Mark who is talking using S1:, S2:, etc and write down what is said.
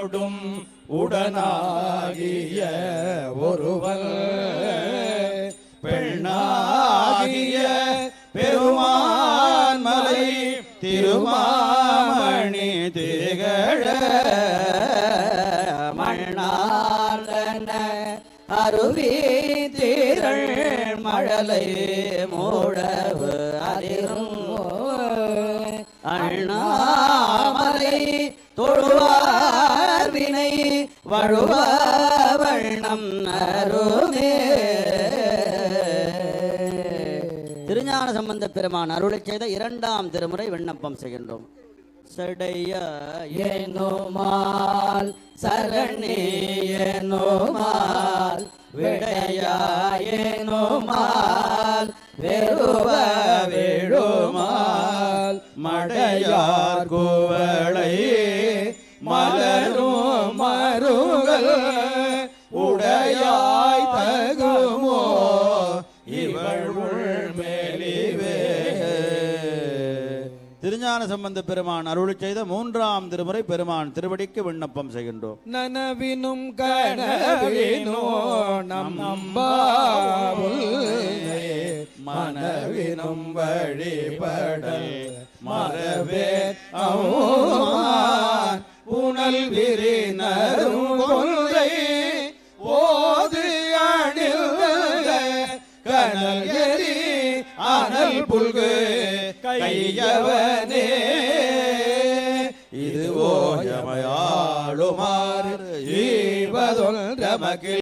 S1: என்னோடும் உடனாகிய ஒருவன். பெண்ணாகிய பெருமான் மலை திருமாமணி திகழ.
S2: மண்ணாளன அருவி தீரள் மழலை மூடவு அதிரும். அண்ணாமலை தொழுவார் வினை வழுவ வண்ணம் அருமே திருஞான சம்பந்த பெருமான் அருளை செய்த இரண்டாம் திருமுறை விண்ணப்பம் செய்கின்றோம். சடைய ஏனோமால் சரணே ஏனோமால் விடையா ஏனோமால் வெறுவ
S1: வேழுமால் மடையார் கோவர் மருகல் உடையாய் தகுமோ? இவள் மேலிவே திருஞான சம்பந்த பெருமான் அருள் செய்த மூன்றாம் திருமுறை பெருமான் திருவடிக்கு விண்ணப்பம் செய்கின்றோம்.
S3: நனவினும் கனவினோ நம் நம்பாவுள்
S1: மனவினும் வழிபடல். மரவே புனல் விரினரும் கனல் எரி அனல் புல்கு கையவனே. இது ஓயமையாளுமாறு ஈவதொல் நமக்கு